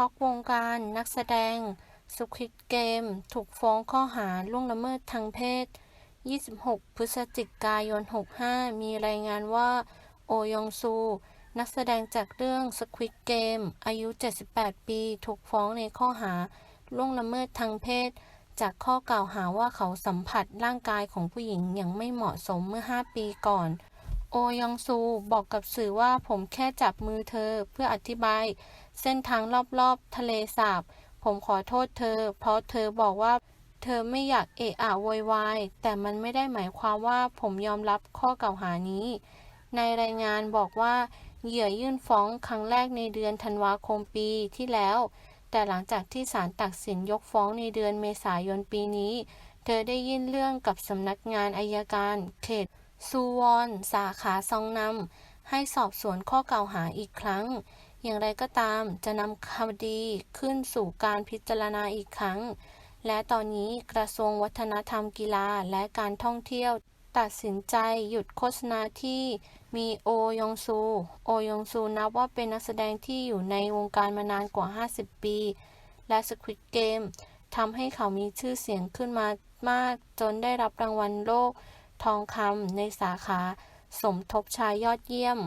ช็อกวงการนักแสดงสควิดเกม ถูกฟ้องข้อหาล่วงละเมิดทางเพศ 26 พฤศจิกายน 65 มีรายงานว่า โอยองซู นักแสดงจากเรื่อง Squid Game อายุ 78 ปี ถูกฟ้องในข้อหาล่วงละเมิดทางเพศ จากข้อกล่าวหาว่าเขาสัมผัสร่างกายของผู้หญิงอย่างไม่เหมาะสมเมื่อ 5 ปีก่อน ยองซูบอกกับสื่อว่าผมแค่จับมือเธอเพื่ออธิบาย เส้นทางรอบๆ ทะเลสาบ ผมขอโทษเธอ เพราะเธอบอกว่าเธอไม่อยากเอะอะโวยวาย แต่มันไม่ได้หมายความว่าผมยอมรับข้อกล่าวหานี้ ในรายงานบอกว่าเหยื่อยื่นฟ้องครั้งแรกในเดือนธันวาคมปีที่แล้ว แต่หลังจากที่ศาลตัดสินยกฟ้องในเดือนเมษายนปีนี้ เธอได้ยื่นเรื่องกับสำนักงานอายการเขต ซูวอนสาขาซองนำให้สอบสวนข้อกล่าวหาอีกครั้ง อย่างไรก็ตามจะนำคดีขึ้นสู่การพิจารณาอีกครั้ง และตอนนี้กระทรวงวัฒนธรรมกีฬาและการท่องเที่ยว ตัดสินใจหยุดโฆษณาที่มีโอยองซู โอยองซูนับว่าเป็นนักแสดงที่อยู่ในวงการมานานกว่า 50 ปี และ Squid Game ทำให้เขามีชื่อเสียงขึ้นมามากจนได้รับรางวัลโลก ทองคำในสาขา สมทบชายยอดเยี่ยม